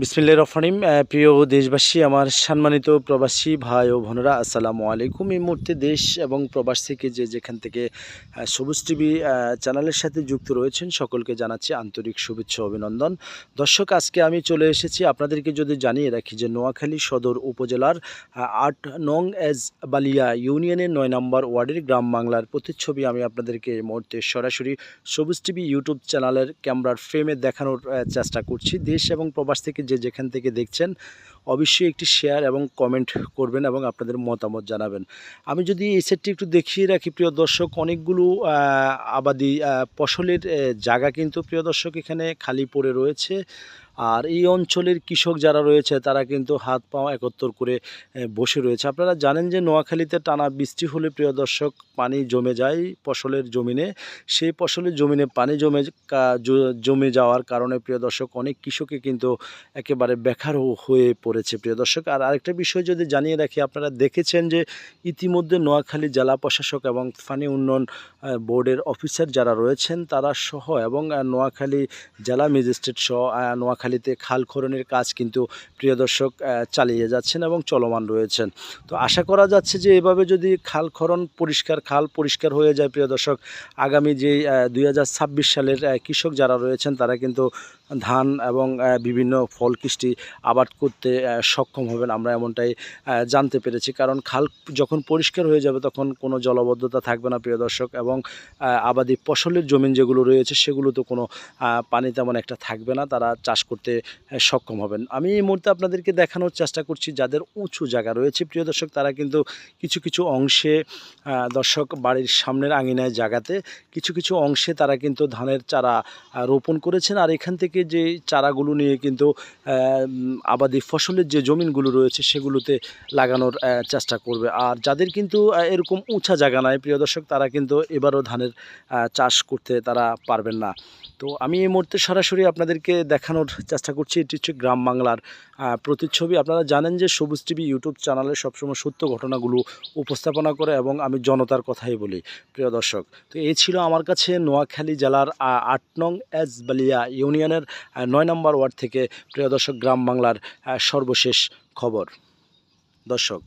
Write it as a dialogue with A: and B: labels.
A: বিসমিল্লা রফানিম প্রিয় দেশবাসী, আমার সম্মানিত প্রবাসী ভাই ও বোনেরা, আসসালামু আলাইকুম। এই মুহূর্তে দেশ এবং প্রবাস থেকে যে যেখান থেকে সবুজ টিভি চ্যানেলের সাথে যুক্ত রয়েছেন, সকলকে জানাচ্ছি আন্তরিক শুভেচ্ছা অভিনন্দন। দর্শক, আজকে আমি চলে এসেছি আপনাদেরকে যদি জানিয়ে রাখি যে নোয়াখালী সদর উপজেলার আট নং এজ বালিয়া ইউনিয়নের নয় নম্বর ওয়ার্ডের গ্রাম বাংলার প্রতিচ্ছবি আমি আপনাদেরকে এই মুহূর্তে সরাসরি সবুজ টিভি ইউটিউব চ্যানেলের ক্যামেরার ফ্রেমে দেখানোর চেষ্টা করছি। দেশ এবং প্রবাস থেকে যে যেখান থেকে দেখছেন, অবশ্যই একটি শেয়ার এবং কমেন্ট করবেন এবং আপনাদের মতামত জানাবেন। আমি যদি এই সেটটি একটু দেখিয়ে রাখি, প্রিয় দর্শক, অনেকগুলো আবাদি ফসলের জায়গা কিন্তু প্রিয় দর্শক এখানে খালি পড়ে রয়েছে। আর এই অঞ্চলের কৃষক যারা রয়েছে তারা কিন্তু হাত পা একত্র করে বসে রয়েছে। আপনারা জানেন যে নোয়াখালীতে টানা বৃষ্টি হলে প্রিয় দর্শক পানি জমে যায় ফসলের জমিনে। সেই ফসলের জমিনে পানি জমে জমে যাওয়ার কারণে প্রিয় দর্শক অনেক কৃষকে কিন্তু একেবারে বেকার হয়ে পড়েছে প্রিয় দর্শক। আর আরেকটা বিষয় যদি জানিয়ে রাখি আপনারা দেখেছেন যে ইতিমধ্যে নোয়াখালী জেলা প্রশাসক এবং পানি উন্নয়ন বোর্ডের অফিসার যারা রয়েছেন তারা সহ এবং নোয়াখালী জেলা ম্যাজিস্ট্রেট সহ আহ, নোয়াখালীতে খাল খননের কাজ কিন্তু প্রিয় দর্শক চালিয়ে যাচ্ছেন এবং চলমান রয়েছেন। তো আশা করা যাচ্ছে যে এভাবে যদি খাল খনন পরিষ্কার, খাল পরিষ্কার হয়ে যায় প্রিয় দর্শক, আগামী যে দুই হাজার ছাব্বিশ সালের কৃষক যারা রয়েছেন তারা কিন্তু ধান এবং বিভিন্ন ফল কৃষ্টি আবাদ করতে সক্ষম হবেন আমরা এমনটাই জানতে পেরেছি। কারণ খাল যখন পরিষ্কার হয়ে যাবে তখন কোনো জলবদ্ধতা থাকবে না প্রিয় দর্শক এবং আবাদি ফসলের জমিন যেগুলো রয়েছে সেগুলো তো কোনো পানি তেমন একটা থাকবে না। তারা চাষ করতে আহ, সক্ষম হবেন। আমি এই মুহূর্তে আপনাদেরকে দেখানোর চেষ্টা করছি যাদের উঁচু জায়গা রয়েছে। প্রিয় দর্শক তারা কিন্তু কিছু কিছু অংশে দর্শক বাড়ির সামনের আঙিনায় জায়গাতে কিছু কিছু অংশে তারা কিন্তু ধানের চারা রোপণ করেছেন। আর এখান থেকে যে চারাগুলো নিয়ে কিন্তু আবাদি ফসলের যে জমিনগুলো রয়েছে সেগুলোতে লাগানোর চেষ্টা করবে। আর যাদের কিন্তু এরকম উঁচা জায়গা নাই প্রিয় দর্শক তারা কিন্তু এবারও ধানের চাষ করতে তারা পারবেন না। তো আমি এই মুহূর্তে সরাসরি আপনাদেরকে দেখানোর চেষ্টা করছি, এটি হচ্ছে গ্রাম বাংলার প্রতিচ্ছবি। আপনারা জানেন যে সবুজ টিভি ইউটিউব চ্যানেলে সবসময় সত্য ঘটনাগুলো উপস্থাপনা করে এবং আমি জনতার কথাই বলি, প্রিয় দর্শক। তো এই ছিল আমার কাছে নোয়াখালী জেলার আট নং এজ বালিয়া ইউনিয়নের নয় নম্বর ওয়ার্ড থেকে, প্রিয় দর্শক, গ্রাম বাংলার সর্বশেষ খবর। দর্শক